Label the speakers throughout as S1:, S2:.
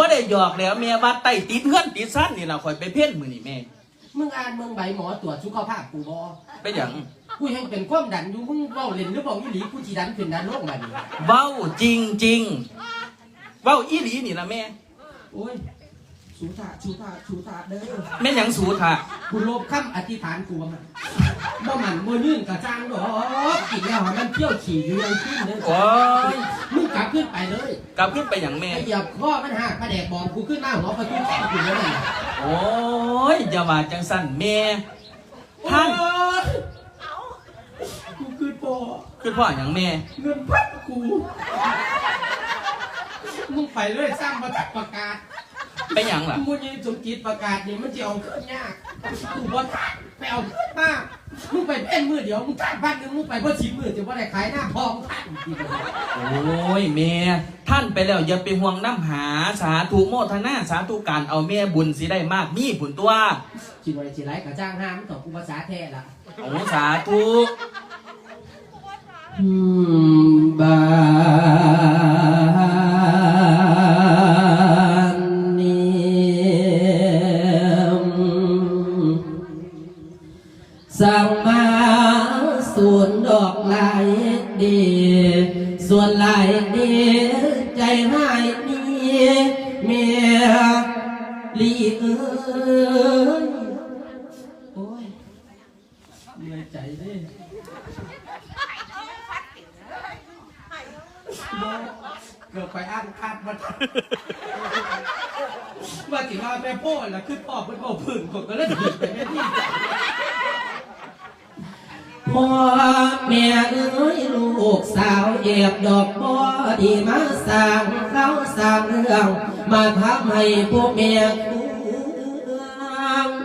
S1: บ่ได้หยอกแล้วแม่ว่าไต่ติดเฮือนติดซ่านนี่ล่ะข่อยไปเพ่นมื้อนี่แม่
S2: มึงอ่านมึงใบหมอตรวจสุขภาพกูบ่
S1: เป็นหยัง
S2: กูยังเป็นความดันอยู่มึงเว้าเล่นหรือเปล่าอีหลีกูสิดันขึ้นดันลงมานี่
S1: เว้าจริงจริงๆเว้าอีหลีนี่ล่ะแม่
S2: โอ้ย ชูตาชูตาชูตาเด้อ
S1: แม่นหยังสูท่า
S2: กูลบคำอธิษฐานกูว่ามันบ่มันบ่ยื่นกระจ้างดอกกินแล้วให้มันเที่ยวขี่อยู่ยังขึ้นเด้อ
S1: โอ้ย
S2: มึงกลับขึ้นไปเลย
S1: กลับขึ้นไปหยังแม่
S2: ไอ้เหยียบข้อมันหักกระแดกบอมกูขึ้นหน้าหัวประตูแขนกูแล้วนั่น
S1: โอ้ยอย่าว่าจังสั่นแม่ ท่าน
S2: โอ๊ยกูคือปอ
S1: คือพ่อหยังแม่
S2: เงินพัดกู มึงไปเลยสร้างมาตัดประกาศ
S1: เป็นหยังล่ะ
S2: มึงยังสมจิตประกาศนี่มันจะเอาขึ้นยากกูบ่ตัดไปเอาขึ้นมามึงไปเป็นมือเดียวมึงตัดพันหนึ่งมึงไปเพื่อชิมมือจะว่าได้ขายหน้าพองทันทีเดียว
S1: โอ้ยแม่ท่านไปแล้วอย่าไปห่วงน้ำหาสาธุโมทนาสาธุการเอาแม่บุญสิได้มากมีผลตัว
S2: ชินไว้ชิไรกับจ้างห้ามต่อกูภาษาแท้ละ
S1: โอ้สาธุ
S2: อืมบา เหนื่อยใจเด้เกือบไปอ้างคาดมาว่าสิว่าแม่พ่อละคือพ่อเป็นพ่อพึ่งผมก็เลยผิดไปแม่ที่พ่อแม่เอ้ยลูกสาวเก็บดอกบ่ดีมาสร้างเขาสร้างเรื่อง มาทำให้พวกแม่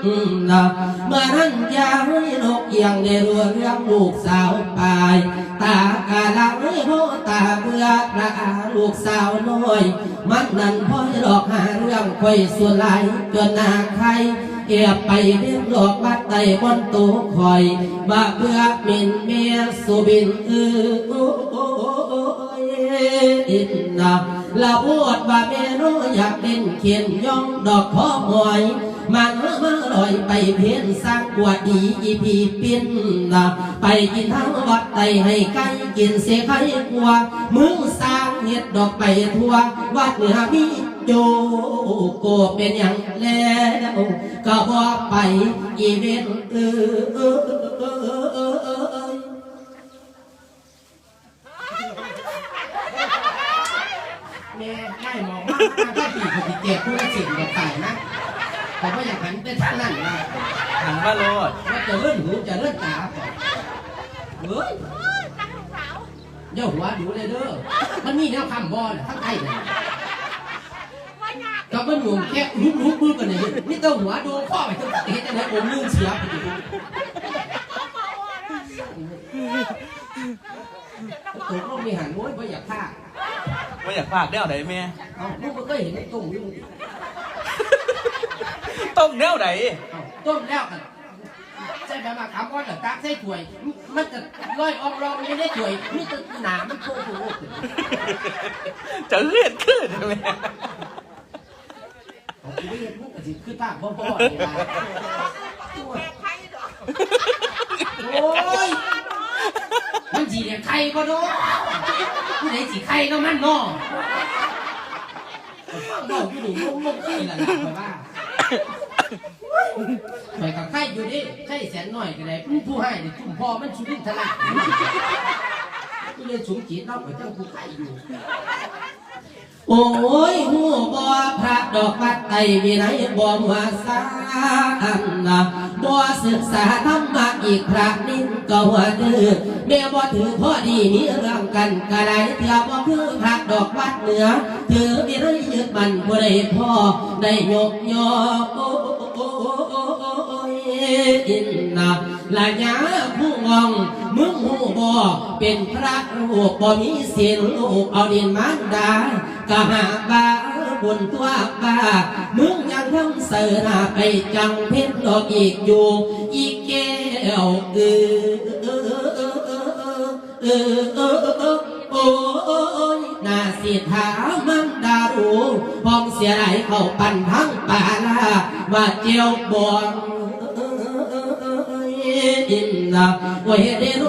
S2: อืมนะ เมื่อนั้นยาให้นกเอียงในรัวเรื่องลูกสาวไปตากาลังให้พ่อตาเบื่อพระอาลูกสาวน้อย มันนั่นพ่อดอกหาเรื่องคอยส่วนไหลจนนาใครเอียบไปเรียบดอกบัดไตบนตัวคอยบ่เบื่อมินเมียสุบินเออโอ้โอ้โอ้โอ้อินนาละพูดว่าเมนูอยากเป็นเขียนย่องดอกพ่อหอย มันมาลอยไปเพียนสร้างกวดดีอีพีเปิ้นนะไปกินทั้งวัดไตให้ไก่กินเสียไข่กลัวมึงสร้างเห็ดดอกไปทั่ววัดเหนือมีโจโกเป็นอย่างแล้วก็บอกไปอีเวนต์เออเออเออเออเออเออเออแม่ไม่มองว่าถ้าปีกปีเจ็บผู้ละสิ่งกับตายนะ ผมก็อยากหันไปทางนั้นนะ
S1: หัน มาโลด
S2: ว่าจะเลื่อนหูจะเลื่อนตาผมเฮ้ยเดี๋ยวหัวดูเลยเด้อ มันมีแนวคำบอลทั้งไทยเลยก็มันหนุ่มแค่ลุกลุกมือกันเลยนี่ตัวหัวโดนข้อไปทั้งเฮ็ดจังไดผมลืมเสียไปดิตกลงมีหันโว้ยบ่อยากฆ่า
S1: ว่าอยากฝากได้เอาไหนแม่
S2: เอ้าลูกก็เคยเห็นไอ้ตุ้งอยู่
S1: ต้มแนวไหน
S2: เอ้าต้มแล้วกัน ใช่ไหมมาถามว่าแต่ตักใส่ถ้วย มันจะลอยออกรองไม่ได้ถ้วยมีแต่หนามันโผล่โผล่
S1: จะเลือดขึ้นแม่
S2: ผมคิดว่ามันก็สิคือตาพ่อพ่อนี่ล่ะโอ้ยมันสีเนี่ยใครก็รู้ผู้ใดสีใครก็มันเนาะบอกอยู่นี่ลงลงที่ละนะคอยว่า ไปกับใครอยู่ดิใช่แสนหน่อยก็ได้ผู้ให้เนี่ยจุ่มพ่อมันชุดินทลายกูเลยสูงจีตเล่าไปจังผู้ใครอยู่ โอ้ยหูบ่พระดอกบัดไตวินัยบ่มัวสาอันนะบ่ศึกษาธรรมะอีกพระนินก็หัวดื้อแม่บ่ถือพอดีมีเรื่องกันกะไรเถื่อบ่คือพระดอกบัดเหนือถือวินัยยึดมันบ่ได้พ่อได้ยกยอ อินนะละยาผู้งองมึงหูบ่เป็นพระรูปบ่มีศีลลูกเอาดินมันดากะหาบาบนตัวบามึงยังทำเสือหาไปจังเพชรดอกอีกอยู่ อีกแก้วเออเออเออเออเออเออเออโอ้ยน่าสิถามมันดารูพร้อมเสียไหลเข้าปั่นทั้งป่าลาว่าเจียวบอง อินนะโอ้ยเดโน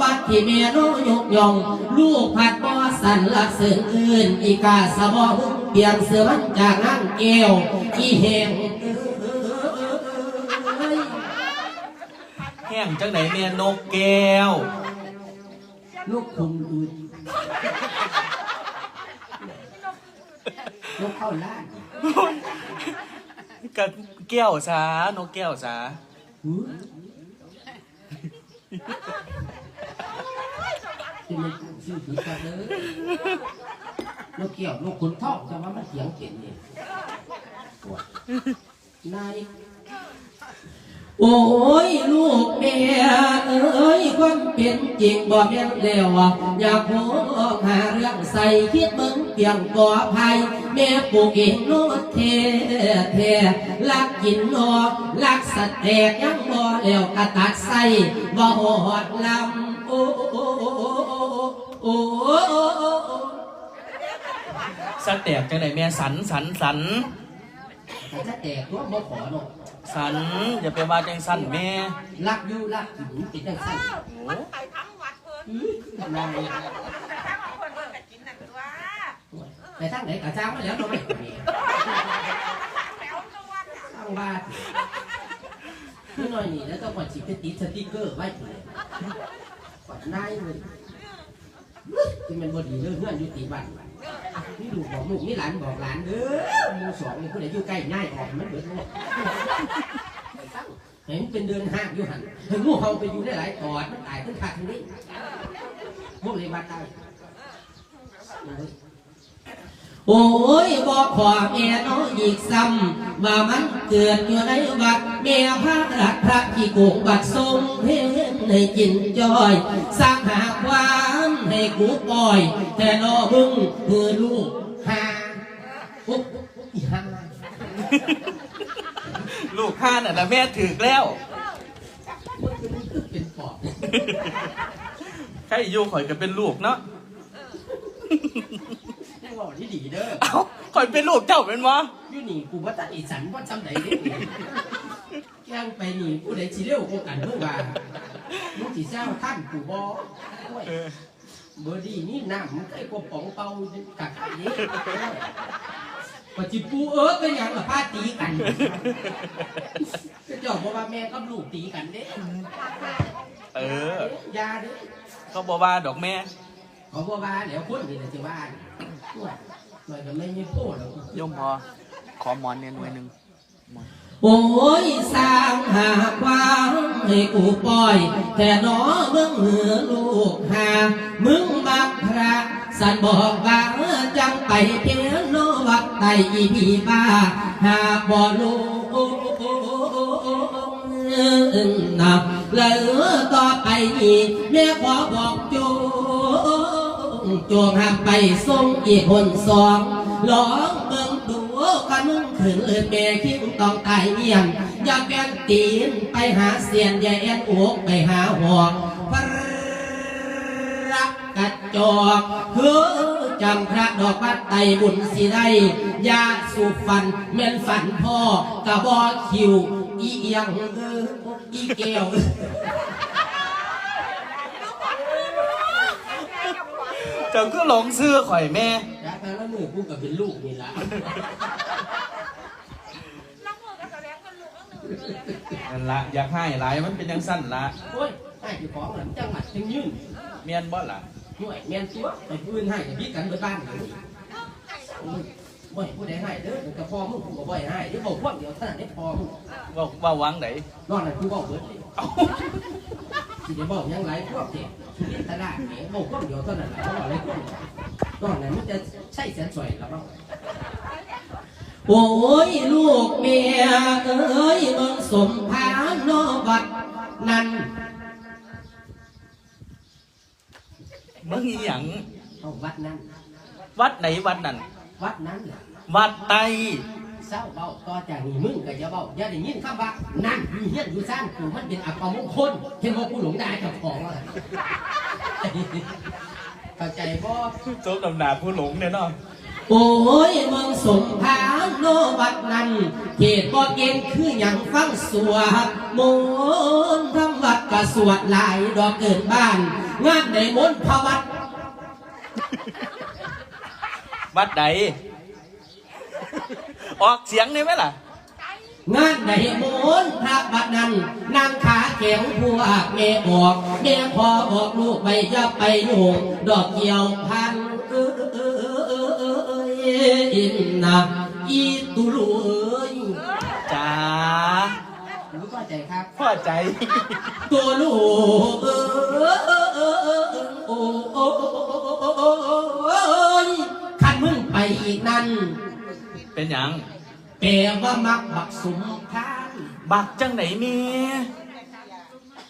S2: บัดที่เมียโนยกย่อง ลูกผัดบ่สันลักเสื่นอื่น อีกาสะบอมึงเปลี่ยนเสือมันจากนั่งเกวอีเหง
S1: แห้งจังไหนแม่นกแก้ว
S2: ลูกคุมอื่นลูกเข้าล้าน
S1: กับแก้วสานกแก้วสา
S2: หือ ที่มันชื่อถือกันเลยลูกเกี่ยวลูกขุนทองจะว่ามันเถียงเก่งนี่ปวดนายโอ้ยลูกแม่เอ้ยความเป็นจริงบ่แม่นแล้วอะอยากพบหาเรื่องใส่คิดมึงเพียงก่อภัยแม่ปลูกเองโนดเทเทลักกินนอลักสัตว์แตกยังบ่แล้วกระตัดใส่บ่หอดลำโอ้ โอ้โอ้โอ้โอ้โอ้โอ้โอ้
S1: สแตกจังไหนแม่สันสันสัน
S2: แต่ถ้าแตกว่าบ่ขอเนาะ
S1: สันอย่าไปว่าจังสันแม่
S2: รักอยู่รักกินติดจังสั้น
S3: มันไปทั้งวัดเพิ่น
S2: อื้อนาย
S3: ไปทั้งเพิ่นเพิ่นก็กินนั่นตัว
S2: ไปทางไหนกระจ้างมาแล้วเราไม่มี
S3: แถวจังหวัดน่ะ
S2: ทางบ้านนี่หน่อยนี่แล้วต้องกดฉีดไปติดสติ๊กเกอร์ไว้เลยกดนายเลย ที่มันบดีเรื่องเพื่อนยู่ตีบ้านนี่ลูกบอกลูกนี่หลานบอกหลานเด้อมูสองนี่ผู้ใดอยู่ใกล้ง่ายออกมันเบิดเลยเห็นเป็นเดินห้างอยู่หันเห็นงูเห่าไปอยู่ได้หลายตอดมันตายขึ้นขาดทีนี้พวกเลยมาตายโอ้ยบอกขอแม่น้องอีกซ้ำว่ามันเกิดอยู่ในวัดแม่พระรักพระที่โกงบัดทรงเพนให้กินจอยสร้างหาความ ให้กูปล่อย แต่นอมึงคือลูกหาอุ๊บอีหา
S1: ลูกห้าน่ะนะแม่ถึกแล้ว
S2: เป็นปอบ
S1: ใครอยู่ข่อยก็เป็นลูกเนาะ
S2: ให้บอกที่ดีเด้อ
S1: เอ้าข่อยเป็นลูกเจ้าเป็นวะ
S2: อยู่นี่กูว่าตัดอีสันว่าจำไหนเด้แกล้งไปนี่กูได้ชีเร็วกูกันเมื่อวานมึงจีเจ้าท่านกูบอโอ้ย เบอร์ดีนี่น้ำมันไอ้กบป๋องเป่ากักไอ้นี้ปัจจิปูเอิร์กเป็นอย่างกับป้าตีกันจะจอบบอกว่าแม่กับลูกตีกันเด้
S1: เออ
S2: ยาเด้
S1: เขาบอกว่าดอกแม่
S2: เขาบอกว่าแล้วคนนี่จะว่าหน่อยก็ไม่มีโป้แล้ว
S1: โยมพอขอหมอนเนี่ยหน่วยหนึ่ง
S2: โอ้ยสร้างหาความให้กูปล่อย แต่หนอมึงเหลือลูกหา มึงบักพระสันบอกว่าจังไปเพียนโนวักไตอีพีบ้าหาบ่ลูกนับเลยต่อไปอีกแม่ขอบอกจงจงห้ามไปส่งอีกคนสองหลองเบ ก็นมึงขึ้นเลยแม่คิดต้องตายเอียมอย่าแป้นตีนไปหาเสียนอย่าแอนอกไปหาหอกพระกัดจอกเฮ้อจำพระดอกบัดไตบุญสิได้ยาสูบฟันแม่นฟันพ่อกะบอกคิว อีเอียงอีเกล
S1: เจ้าก็หลงซื้อข่อยแม่
S2: ยาทางละมือกูกับเป็นลูกนี่ละ
S3: น้องมือก็แสดงเป็นลูกน้องหนึ่ง
S1: นั่นละอยากให้หลายมันเป็นยังสั้นละ
S2: โอ้ยให้เจ้าของหลังจังหวัดจังยืน
S1: เมียนบ่ล่ะ
S2: ห่วยแม่นตัวไปพื้นให้กับพี่กันเบิดบ้านเลยโอ้ยบ่ให้ผู้ใดให้เด้อแต่พอมึงกูก็บ่ให้ให้เดี๋ยวบอกพวกเดียวเท่านั้นได้พอมึง
S1: ว่าว่าหวังไหน
S2: นอนนั้นกูบอกเบิดเลย
S1: เอ้า
S2: สิได้บอกหยังไรพวกเด็กชีวิตตลาดแหมบอกพวกเดียวเท่านั้นแหละบอกอะไรพวก เดียวนอนนั้นมันจะใช่แสนสวยหรือเปล่าโอ้ยลูกเมียเอ้ยมึงสมภารนอบัดนั้น
S1: มึงอีหยัง
S2: เอาวัดนั้น
S1: วัดไหนวัดนั่น
S2: วัดนั้นแหละ
S1: วัดไต
S2: เศร้าเบาต่อจากนี้มึงก็จะเบาอย่าได้ยินคำว่านั่นอยู่เฮียนอยู่ซ่านกูมันเป็นอัปมงคลเห็นว่ากูหลงได้เจ้าของอะไร เข้าใจบ่
S1: โจ๊กดำหนาผู้หลงเนี่ยเนาะ
S2: โอ้ยเมืองสมภารโนวัดนั้นเขตบ่เก่งคืออย่างฟังสวดมนต์ทั้งวัดก็สวดหลายดอกเกินบ้าน งานในมนต์พระวัด
S1: วัดใดออกเสียงได้ไหมล่ะ
S2: งานในมนต์พระวัดนั้นนางขาแข็งพวกแม่บอกแม่พอบอกลูกไปอย่าไปโยงดอกเกี่ยวพันเออเออเออเออเออเอออินนะอีตุลุเอ้ย
S1: จ้า
S2: รู้เข้าใจครับ
S1: พอใจ
S2: ตัวลูกเออเออเออเออโอ้โอ้โอ้ยขันมึงไปอีกนั่น
S1: เป็นยัง
S2: แปลว่ามักบักสมทาน
S1: บักจังไหนเมีย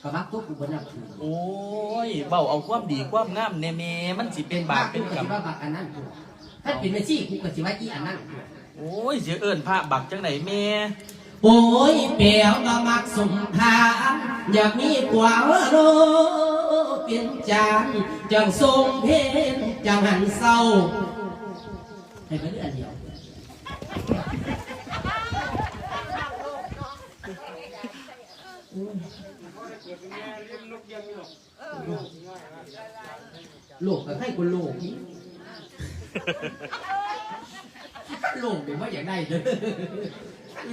S2: ก็มักทุกอุปนับถือ
S1: โอ้ยเบาเอาความดีความงามในเมมันสิเป็นบาปเป็นกรรม
S2: ว่าบักอันนั้นถูกถ้าเป็นไม่ชี้กูก็สิว่าอีอันนั้นถูก
S1: โอ้ยเสียเอิญพระบักจังไหนเม
S2: โอ้ยแปลว่ามักสมทานอยากมีกว่าโลเป็นจานจังทรงเพนจังหันเศร้าให้ไปเรื่องเดียว โลกก็ให้คนโลกนี้โลกเดี๋ยวว่าอยากได้เลย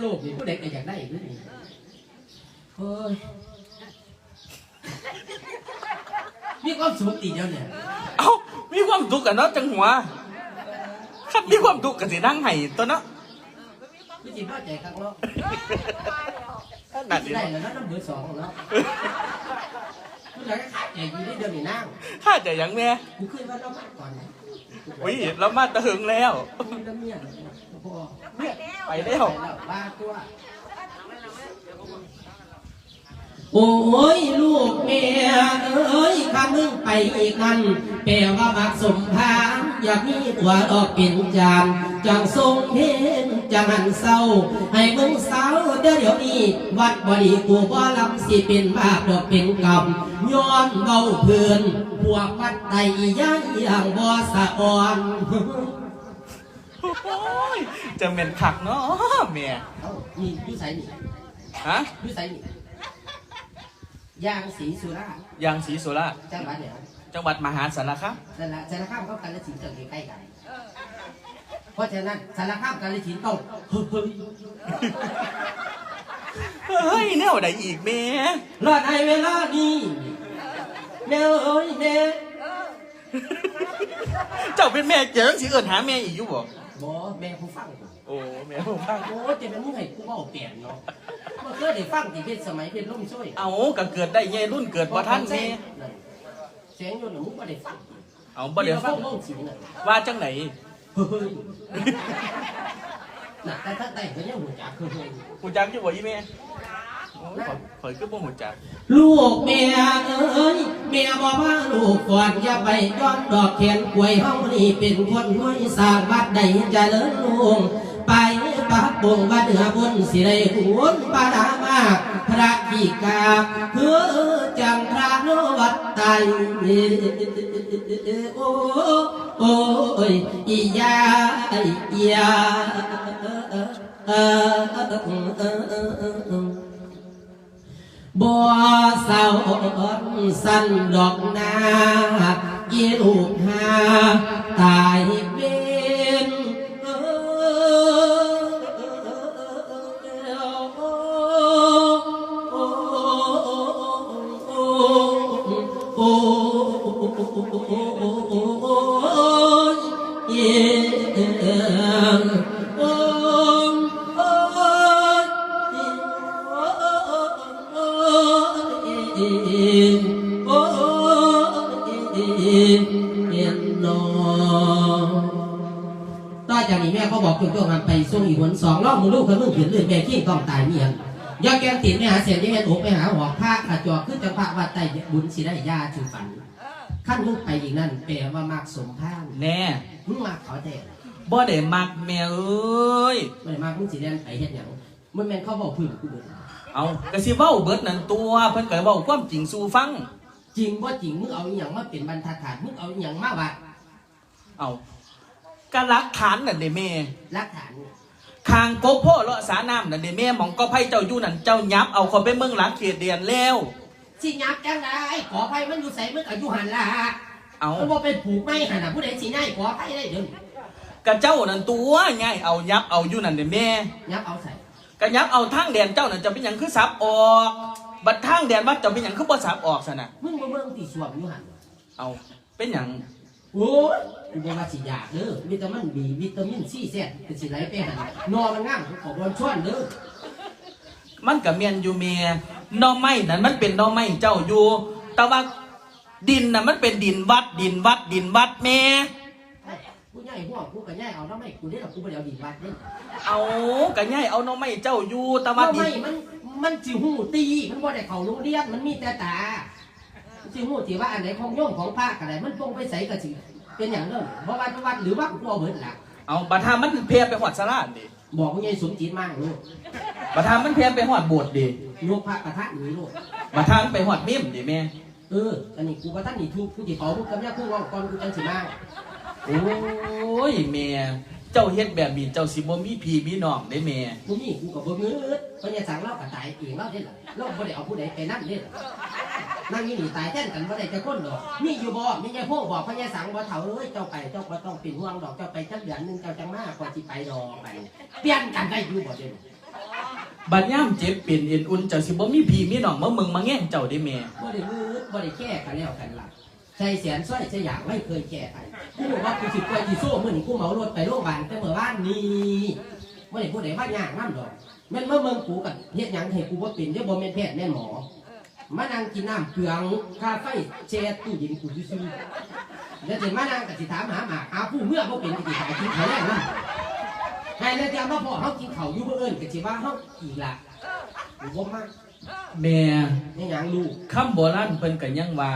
S2: โลกนี่ผู้ใดก็อยากได้ด้วยนี่เฮ้ยมีความสุขตีเดียวเนี่ย
S1: เอ้ามีความทุกข์กันเนาะจังหัวครับมีความทุกข์กันสินั่งไห้ตัวเนาะ
S2: พี่จิตว่าใจครั้งเนาะ
S1: นั่นดิ
S2: ได้แล้วนะน้ำเบอร์สองแล้ว ผู้ใดก็ขาดใจอยู่ได้เดียวนี่นั่ง
S1: ข้าจะหยังแม่
S2: กูขึ้นว่าเรามาก่อนนะ
S1: อุ้ยเรามาตะหึงแล้ว
S2: มันจะเมียนพ่อ
S1: เนี่ยไปแล้ว
S2: ไปแล้วบ้าตัว โอ้ยลูกเมียเอ้ยข้ามึงไปอีกนั่นแปลว่ามักสมพานอยากมีตัวดอกเป็นจานจังทรงเห็นจังหันเศร้า ให้มึงเศร้าเดี๋ยวเดี๋ยวนี้ วัดบดีกูบ่ลำสิเป็นบาปดอกเป็นกรรมย้อนเบาเพื่อนพวกวัดใดย่างอย่างบ่สะอ่อน
S1: โอ้ยจะเป็นขักเนาะแม่
S2: เอ้านี่อยุใสนี่
S1: ฮะ
S2: อยุใสนี่ ย่างสีสุราษฎร์
S1: ยางศรีสุราษฎร์
S2: จังหวัดเนี่ย
S1: จังหวัดมหาสารคาม
S2: สารสารข้ามเขากันและสินธุ์จะใกล้กัน เพราะฉะนั้นสารข้ามกันและสินธุ์ต้องเฮ้ย
S1: เฮ้ยแนวใดอีกแม่
S2: รอดในเวลานี้แม่เอ้ยแม่
S1: เจ้าเป็นแม่เจ๋งสิเอิญหาแม่อีกอยู่บ่
S2: บอแม่ผู้ฟัง
S1: โอ้แม่ผมฟัง
S2: โอ้เจะเป็นมึงให้กูเบาเปลี่ยนเนาะเมื่อเคยได้ฟังที่เป็นสมัยเป็นล่มช่วย
S1: เอาก็เกิดได้เย่รุ่นเกิดบ่ทันแม่
S2: เสียงอยู่หนูมึงไม่ได้ฟัง
S1: เอาบ่ได้ฟัง
S2: เล่าสิงน่ะ
S1: ว่าจังไหน
S2: เฮ้ยน่ะแต่ถ้าแต่งก็ยังหัวจักเฮ้ย
S1: หูจักอยู่บ่อีแม่โอ้ยข่อยข่อยก็บ่หูจัก
S2: ลูกเมียเอ้ยเมียบอกว่าลูกก่อนอย่าไปย้อนดอกแขนกล้วยเฮานี่เป็นคนน้อยสร้างวัดใดเจะเลิศลุง ไปปะบงวัดเหนือบนสิได้หุนปาดามาพระกีกาเพื่อจังพระนวัดไตโอ้โอ้ยอียาอียาออเออเออเออเออบ่เศร้าสั้นดอกนาอีลูกหาตาย ต่อจากนี้แม่เขาบอกจุดตัวมันไปส่งอีกคนสองรอบมึงลูกเขามึงขืนเลื่อนแม่ขี้ต้องตายเมียนยาแกงติดไปหาเสียงที่แม่โอกไปหาหอกผ้าขาจอกขึ้นจะพระวัดไตบุญสิได้ยาจูฝันขั้นมึงไปอีกนั่นแปลว่ามากสมพาน
S1: แน่
S2: มึงมากเขาแต่
S1: บ่ได้มักแม่เอ้ย
S2: ไม่มากมึงสิเดนไปเฮ็ดหยังมันแม่นเขาบอกพื้นกูเบิด
S1: เอาก็สิเว้าเบิดนั่นตัวเพิ่นก็เว้าความจริงสู่ฟัง
S2: จริงว่าจริงมึงเอาอหย่างมาเป็นบรรทัดฐานมึงเอาอหย่างมาวัด
S1: เอา ก็รักฐานนั่นเด้แม่
S2: รักฐาน
S1: คางโกโพเลาะสาน้ำนั่นเด้แม่หมองก็ไพ่เจ้าอยู่นั่นเจ้ายับเอาเขาไปเมืองหลังเขตเดียนแล้ว
S2: สิยับจังได้ขออภัยมันอยู่ใส่มันก็อยู่หันละ
S1: เอา
S2: มันบ่เป็นผูกไม่หันน่ะผู้ใดสิง่ายขออภัยได้เดี๋ยวนี้
S1: กะเจ้านั่นตัวง่ายเอายับเอาอยู่นั่นเด้แม่
S2: ยับเอาใส่
S1: กะยับเอาทางแดนเจ้านั่นจะเป็นหยังคือสับออกบัดทางแดนวัดจะเป็นหยังคือบ่สับออกซะน่ะ
S2: มึงบ่เบิ่งตีสวมอยู่หัน
S1: เอาเป็นหยัง
S2: โอ้ยกูบ่ว่าสิยากเด้อวิตามินบีวิตามินซีแซ่บก็สิไหลไปหันนอมันงามขอบอลชวนเด้อ
S1: มันกับเมียนอยู่เมียหน่อไม้นั่นมันเป็นหน่อไม้เจ้าอยู่ แต่ว่าดินน่ะมันเป็นดินวัด ดินวัด ดินวัดแม่
S2: กูใหญ่หัวกูก็ใหญ่เอาแล้วไม่กูได้หรอกกูบ่ได้เอาดินวัดเด้
S1: เอากะย่ายเอาหน่อไม้เจ้าอยู่ แต่
S2: ว่า
S1: ว่าดิ
S2: ไม่
S1: น
S2: มันมันสิหูตีมันบ่ได้เข้าโรงเรียนมันมีแต่ตามันสิหูตีว่าอันไหนของโยมของพระก็ได้มันตรงไปใส่ก็สิ เป็นอย่างเด้อบ่ว่าวัดหรือว่ากูเอาเบิดล่ะ
S1: เอาบัดทามันเพียไปหอดสลาดดิ
S2: บอกกูใหญ่สมจิตมากลูก
S1: บัดทามันเพียไปหอดโบสถ์ดิ
S2: ลูกพระประทัดนี่ลูก
S1: บัดทามันไปหอดเมี่ยมดิแม่
S2: เอออันนี้กูประทัดนี่ทุกกูสิเผามึงกับย่าคู่ว่าก่อนกูจังสิมา
S1: โอ้ยแม่เจ้าเฮ็ดแบบนี้เจ้าสิบ่มีพี่มีน้องได้แม่
S2: กูนี่กูกับบ่เงืดเพราะเนี่ยสั่งเราก็ตายเองเราเด้ล่ะเราบ่ได้เอาผู้ใดไปนั่นเด้ล่ะ นั่งนี่นี่ตายแท้นกันบ่ได้จะคนดอกมีอยู่บ่มียายพ่อบอกพญาสังบ่เฒ่าเอ้ยเจ้าไปเจ้าบ่ต้องเป็นห่วงดอกเจ้าไปจักเดือนหนึงเจ้าจังมาก่อนสิไปดอกไปเปลี่ยนกันได้อยู่บ่เด้อ
S1: บัดย่ามเจ็บเป็นเอ็นอุ่นเจ้าสิบ่มีพี่มีน้องมาเมืองมาแง่งเจ้าได้แม่
S2: บ่ได้มืดบ่ได้แก้กันแล้วกันล่ะใส่แสนสร้อยใส่อย่างไม่เคยแก้กันกูบอกว่ากูสิไปที่โซ่มื้อนี้กูเหมารถไปโรงพยาบาลแต่เมื่อวานนี้บ่ได้ผู้ใดว่ายากนำดอกแม่นมาเมืองกูกับเฮ็ดหยังให้กูบ่เป็นเด้อบ่แม่นแพทย์แม่นหมอ มานั่งกินน้ำเปลืองคาไฟแช่ตู้เย็นกูซื่อๆแล้วจะมานั่งก็สิถามหาหมากหาผู้เมื่อบ่เป็นสิหากินข้าวแรงนำให้แล้วจะมาพอเฮากินข้าวอยู่บ่เอิ้นก็สิว่าเฮาอีกล่ะกูบ่มา
S1: แม่
S2: ในหยังลูก
S1: คำโบราณเพิ่นก็ยังว่า